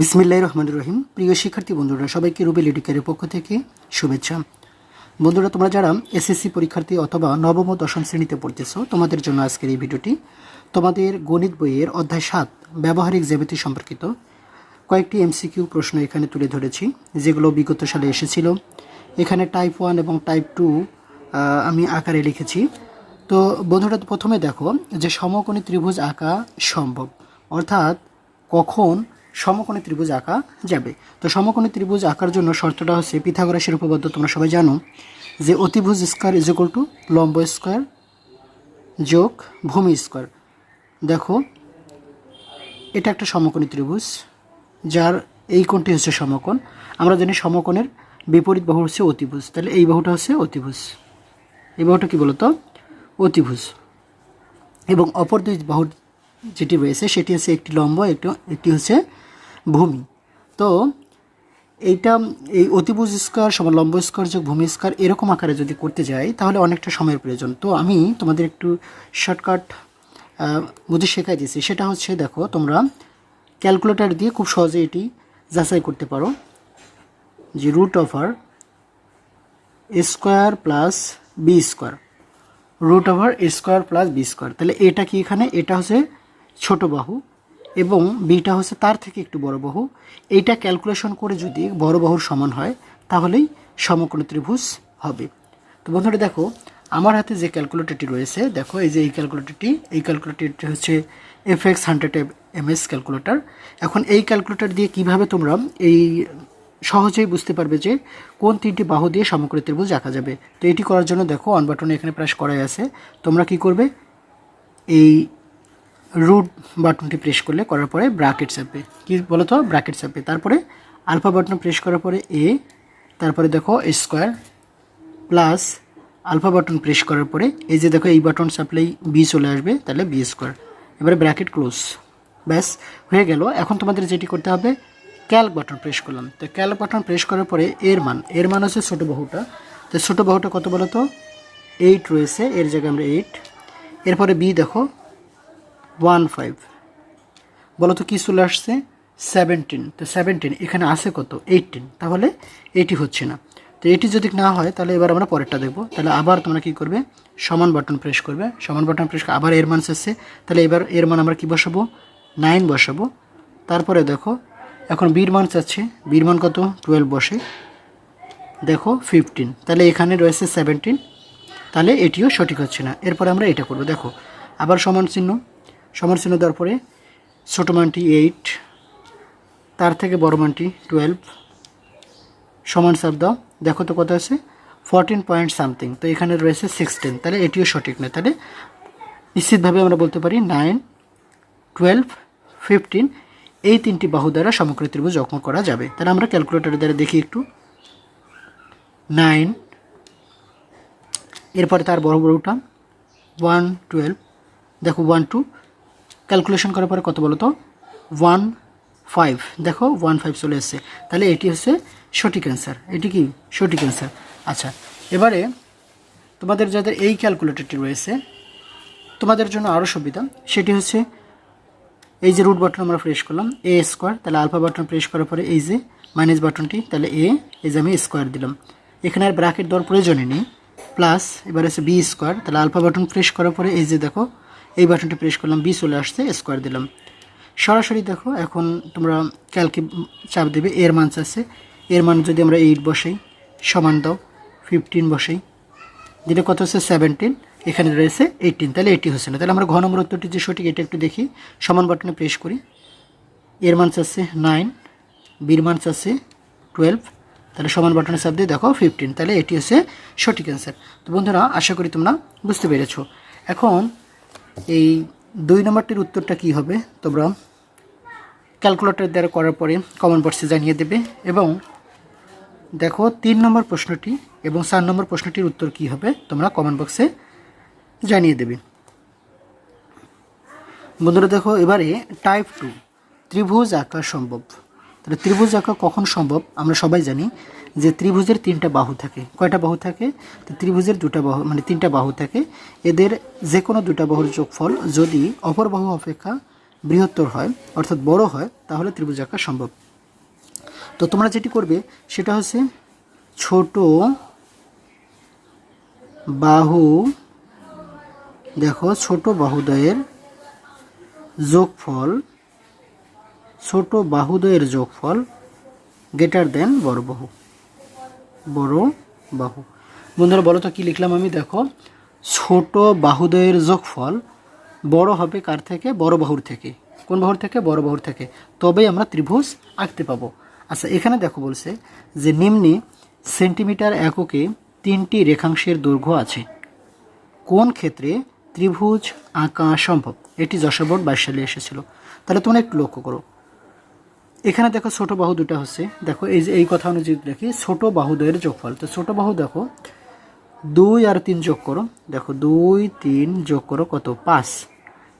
বিসমিল্লাহ রহমান রহিম। প্রিয় শিক্ষার্থী বন্ধুরা, সবাইকে রুবেল এডুকেয়ারের পক্ষ থেকে শুভেচ্ছা। বন্ধুরা, তোমরা যারা এসএসসি পরীক্ষার্থী অথবা নবম দশম শ্রেণীতে পড়তেছো, তোমাদের জন্য আজকের এই ভিডিওটি তোমাদের গণিত বইয়ের অধ্যায় সাত, ব্যবহারিক জ্যামিতি সম্পর্কিত কয়েকটি এমসিকিউ প্রশ্ন এখানে তুলে ধরেছি, যেগুলো বিগত সালে এসেছিল। এখানে টাইপ ওয়ান এবং টাইপ টু আমি আকারে লিখেছি। তো বন্ধুরা, প্রথমে দেখো যে সমকোণী ত্রিভুজ আঁকা সম্ভব। অর্থাৎ কখন সমকোণী ত্রিভুজ আঁকা যাবে। তো সমকোণী ত্রিভুজ আঁকার জন্য শর্তটা হচ্ছে পিথাগোরাসের উপপাদ্য তোমরা সবাই জানো যে অতিভুজ স্কোয়ার ইজ ইকুয়াল টু লম্ব স্কোয়ার যোগ ভূমি স্কোয়ার। দেখো, এটা একটা সমকোণী ত্রিভুজ যার এই কোণটি হচ্ছে সমকোণ। আমরা জানি সমকোণের বিপরীত বাহু হচ্ছে অতিভুজ। তাহলে এই বাহুটা হচ্ছে অতিভুজ। এই বাহুটা কী বলতো? অতিভুজ। এবং অপর দুই বাহু যেটি রয়েছে সেটি হচ্ছে একটি লম্ব, একটি একটি হচ্ছে ভূমি। তো এইটা, এই অতিভুজ স্কোয়ার লম্ব স্কোয়ার যোগ ভূমি স্কোয়ার এরকম আকারে যদি করতে যাই, তাহলে অনেকটা সময়ের প্রয়োজন। তো আমি তোমাদের একটু শর্টকাট বুঝে শেখাই দিয়েছি। সেটা হচ্ছে, দেখো, তোমরা ক্যালকুলেটর দিয়ে খুব সহজে এটি যাচাই করতে পারো যে root over square plus B square. Root over square plus B square. তাহলে এটা কি এখানে? এটা হচ্ছে ছোট বাহু। এবং বিটা হচ্ছে তার থেকে একটু বড় বাহু। এইটা ক্যালকুলেশন করে যদি বড় বাহুর সমান হয়, তাহলেই সমকোণী ত্রিভুজ হবে। তো বন্ধুরা দেখো, আমার হাতে যে ক্যালকুলেটরটি রয়েছে, দেখো, এই যে এই ক্যালকুলেটরটি এই ক্যালকুলেটরটি হচ্ছে F X hundred M S calculator এখন এই ক্যালকুলেটর দিয়ে কীভাবে তোমরা এই সহজেই বুঝতে পারবে যে কোন তিনটি বাহু দিয়ে সমকোণী ত্রিভুজ আঁকা যাবে? তো এটি করার জন্য দেখো অন বাটনে এখানে প্রেস করাই আছে। তোমরা কি করবে? এই রুট বাটনটি প্রেস করলে করার পরে ব্র্যাকেট চাপবে কি বলো তো ব্র্যাকেট চাপবে তারপরে আলফা বাটন প্রেস করার পরে এ তারপরে দেখো square plus alpha button press করার পরে এই যে দেখো এই বাটন চাপলেই বি চলে আসবে, তাহলে বি স্কোয়ার এবারে ব্র্যাকেট ক্লোজ ব্যাস, হয়ে গেল। এখন তোমাদের যেটি করতে হবে ক্যালক বাটন প্রেস করলাম। তো ক্যালক বাটন প্রেস করার পরে এর মান এর মান হচ্ছে ছোটো বাহুটা। তো ছোটো বাহুটা কত বলো তো এইট রয়েছে, এর জায়গায় আমরা এইট এরপরে বি দেখো ওয়ান ফাইভ বলো তো কী চলে আসছে? সেভেন্টিন তো সেভেন্টিন এখানে আছে কত? এইটিন তাহলে এটি হচ্ছে না। তো এটি যদি না হয়, তাহলে এবার আমরা পরেরটা দেখব। তাহলে আবার তোমরা কী করবে? সমান বাটন প্রেস করবে। সমান বাটন প্রেস আবার এর মান এসছে তাহলে এবার এর মান আমরা কী বসাবো? নাইন বসাবো। তারপরে দেখো, এখন বীর মান চাচ্ছে। বীর মান কত? টুয়েলভ বসে। দেখো ফিফটিন তাহলে এখানে রয়েছে সেভেন্টিন তাহলে এটিও সঠিক হচ্ছে না। এরপরে আমরা এটা করব। দেখো, আবার সমান চিহ্ন। সমান চিহ্ন দেওয়ার পরে ছোটো মানটি এইট তার থেকে বড় মানটি টুয়েলভ সমান দাও। দেখো তো কত আছে? ফোরটিন পয়েন্ট সামথিং তো এখানে রয়েছে সিক্সটিন তাহলে এটিও সঠিক নয়। তাহলে নিশ্চিতভাবে আমরা বলতে পারি নাইন টুয়েলভ ফিফটিন এই তিনটি বাহু দ্বারা সমগ্র ত্রিভুজ অঙ্কন করা যাবে। তাহলে আমরা ক্যালকুলেটরের দ্বারা দেখি একটু। নাইন এরপরে তার বড় বড়টা ওয়ান টুয়েলভ দেখো ওয়ান টু ক্যালকুলেশন করার পরে কত বলো তো ওয়ান ফাইভ। দেখো, ওয়ান ফাইভ চলে এসছে। তাহলে এটি হচ্ছে সঠিক অ্যান্সার এটি কি? সঠিক অ্যান্সার আচ্ছা এবারে তোমাদের যাদের এই ক্যালকুলেটরটি রয়েছে, তোমাদের জন্য আরও সুবিধা। সেটি হচ্ছে এই যে রুট বাটন আমরা প্রেস করলাম এ স্কোয়ার তাহলে আলফা বাটন প্রেস করার পরে এই যে মাইনাস বাটনটি তাহলে এ এই যে আমি স্কোয়ার দিলাম। এখানে আর ব্র্যাকেট দেওয়ার প্রয়োজনই নেই। প্লাস এবার হচ্ছে বি স্কোয়ার তাহলে আলফা বাটন প্রেস করার পরে এই যে দেখো এই বাটনটা প্রেস করলাম বি চলে আসছে স্কোয়ার দিলাম। সরাসরি দেখো, এখন তোমরা ক্যালকে চাপ দেবে, এর মান চাচ্ছে এর মান যদি আমরা এইট বসাই, সমান দাও ফিফটিন বসাই। দিলে কত হচ্ছে? সেভেন্টিন এখানে রয়েছে এইটিন তাহলে এটি হচ্ছে না। তাহলে আমরা ঘন উত্তরটি যে সঠিক, এটা একটু দেখি। সমান বাটনে প্রেস করি। এর মান চাচ্ছে নাইন বির মান চাচ্ছে টুয়েলভ তাহলে সমান বাটনে চাপ দিয়ে দেখো ফিফটিন তাহলে এটি হচ্ছে সঠিক অ্যান্সার তো বন্ধুরা, আশা করি তোমরা বুঝতে পেরেছ। এখন এই দুই নম্বরটির উত্তরটা কি হবে? তোমরা ক্যালকুলেটর দ্বারা করার পরে কমন বক্সে জানিয়ে দেবে এবং দেখো তিন নম্বর প্রশ্নটি এবং চার নম্বর প্রশ্নটির উত্তর কি হবে? তোমরা কমেন্ট বক্সে জানিয়ে দেবে। বন্ধুরা দেখো, এবারে টাইপ টু ত্রিভুজ আঁকা সম্ভব। তাহলে ত্রিভুজ আঁকা কখন সম্ভব? আমরা সবাই জানি। যে ত্রিভুজের তিনটা বাহু থাকে। কয়টা বাহু থাকে? তো ত্রিভুজের দুটা বাহু মানে তিনটা বাহু থাকে। এদের যে কোনো দুটা বাহুর যোগফল যদি অপর বাহু অপেক্ষা বৃহত্তর হয়, অর্থাৎ বড় হয়, তাহলে ত্রিভুজ আঁকা সম্ভব। তো তোমরা যেটি করবে, সেটা হচ্ছে ছোট বাহু, দেখো, ছোট বাহুদয়ের যোগফল, ছোট বাহুদয়ের যোগফল গ্রেটার দেন বড় বাহু। বড় বাহু। বন্ধুরা, বলো তো কী লিখলাম আমি? দেখো, ছোট বাহুদয়ের যোগফল বড় হবে কার থেকে? বড় বাহুর থেকে। কোন বাহুর থেকে? বড় বাহুর থেকে। তবেই আমরা ত্রিভুজ আঁকতে পাবো। আচ্ছা এখানে দেখো বলছে যে নিম্নে সেন্টিমিটার এককে তিনটি রেখাংশের দৈর্ঘ্য আছে। কোন ক্ষেত্রে ত্রিভুজ আঁকা সম্ভব? এটি যশোর বোর্ড বাইশ সালে এসেছিল। তাহলে তোমরা একটু লক্ষ্য করো। এখানে দেখো ছোট বাহু দুটা হচ্ছে। দেখো, এই যে এই কথা অনুযায়ী দেখি, ছোট বাহুদ্বয়ের যোগফল। তো ছোট বাহু দেখো, দুই আর তিন যোগ করো। দেখো, দুই, তিন যোগ করো কত? পাঁচ।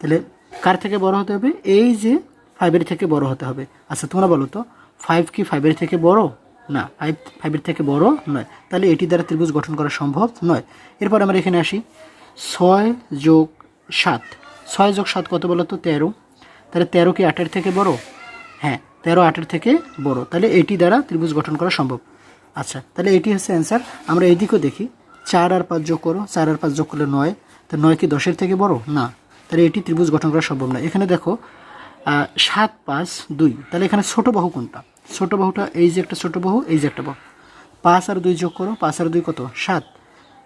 তাহলে কার থেকে বড় হতে হবে? এই যে ফাইভের থেকে বড় হতে হবে। আচ্ছা তোমরা বলো তো ফাইভ কি ফাইভের থেকে বড়? না ফাইভ ফাইভের থেকে বড় নয়। তাহলে এটি দ্বারা ত্রিভুজ গঠন করা সম্ভব নয়। এরপর আমরা এখানে আসি। ছয় যোগ সাত। ছয় যোগ সাত কত বলো তো তেরো। তাহলে তেরো কি আটের থেকে বড়? হ্যাঁ তেরো আটের থেকে বড়। তাহলে এটি দ্বারা ত্রিভুজ গঠন করা সম্ভব। আচ্ছা তাহলে এটি হচ্ছে অ্যান্সার আমরা এদিকেও দেখি। চার আর পাঁচ যোগ করো, চার আর পাঁচ যোগ করলে নয়। তা নয় কি দশের থেকে বড়? না। তাহলে এটি ত্রিভুজ গঠন করা সম্ভব না। এখানে দেখো সাত, পাঁচ, দুই। তাহলে এখানে ছোট বাহু কোনটা? ছোট বাহুটা এই যে একটা ছোট বাহু, এই যে একটা বাহু। পাঁচ আর দুই যোগ করো, পাঁচ আর দুই কত? সাত।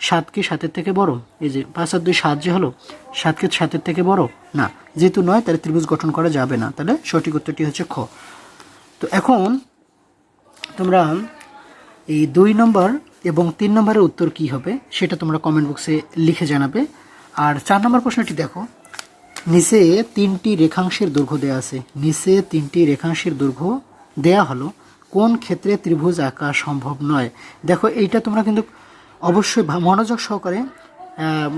সাত কি সাতের থেকে বড়? এই যে পাঁচ আর দুই সাত যে হলো, সাত কি সাতের থেকে বড়? না। যেহেতু নয়, তাহলে ত্রিভুজ গঠন করা যাবে না। তাহলে সঠিক উত্তরটি হচ্ছে খ। তো এখন তোমরা এই দুই নম্বর এবং তিন নম্বরের উত্তর কি হবে সেটা তোমরা কমেন্ট বক্সে লিখে জানাবে। আর চার নম্বর প্রশ্নটি দেখো। নিচে তিনটি রেখাংশের দৈর্ঘ্য দেওয়া আছে। নিচে তিনটি রেখাংশের দৈর্ঘ্য দেয়া হলো। কোন ক্ষেত্রে ত্রিভুজ আঁকা সম্ভব নয়? দেখো, এইটা তোমরা কিন্তু অবশ্যই মনোযোগ সহকারে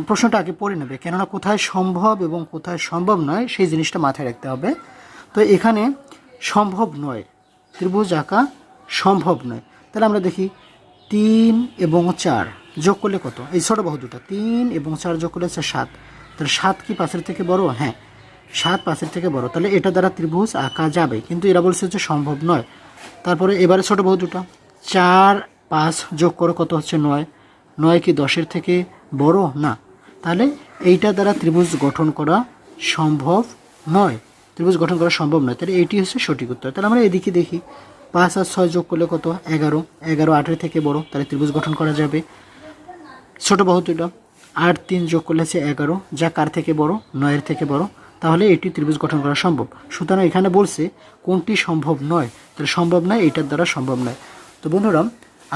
প্রশ্নটা আগে পড়ে নেবে। কেননা কোথায় সম্ভব এবং কোথায় সম্ভব নয়, সেই জিনিসটা মাথায় রাখতে হবে। তো এখানে সম্ভব নয়। ত্রিভুজ আঁকা সম্ভব নয়। তাহলে আমরা দেখি তিন এবং চার যোগ করলে কত? এই ছোটো বাহু দুটো। তিন এবং চার যোগ করলে হচ্ছে সাত। তাহলে সাত কি পাঁচের থেকে বড়? হ্যাঁ সাত পাঁচের থেকে বড়। তাহলে এটা দ্বারা ত্রিভুজ আঁকা যাবে। কিন্তু এরা বলছে যে সম্ভব নয়। তারপরে এবারে ছোটো বাহু দুটা। চার পাঁচ যোগ করো কত হচ্ছে নয়? নয় কি দশের থেকে বড়? না। তাহলে এইটা দ্বারা ত্রিভুজ গঠন করা সম্ভব নয়। ত্রিভুজ গঠন করা সম্ভব নয়। তাহলে এটি হচ্ছে সঠিক উত্তর। তাহলে আমরা এদিকে দেখি। পাঁচ আর ছয় যোগ করলে কত? এগারো। এগারো আটের থেকে বড়। তাহলে ত্রিভুজ গঠন করা যাবে। ছোট বাহু দুটো আট তিন যোগ করলে হচ্ছে এগারো। যা কার থেকে বড়? নয়ের থেকে বড়। তাহলে এটি ত্রিভুজ গঠন করা সম্ভব। সুতরাং এখানে বলছে কোনটি সম্ভব নয়। তাহলে সম্ভব নয়, এটার দ্বারা সম্ভব নয়। তো বন্ধুরা,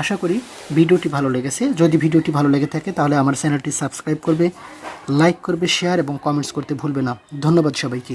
আশা করি ভিডিওটি ভালো লেগেছে। যদি ভিডিওটি ভালো লেগে থাকে, তাহলে আমার চ্যানেলটি সাবস্ক্রাইব করবে, লাইক করবে, শেয়ার এবং কমেন্টস করতে ভুলবে না। ধন্যবাদ সবাইকে।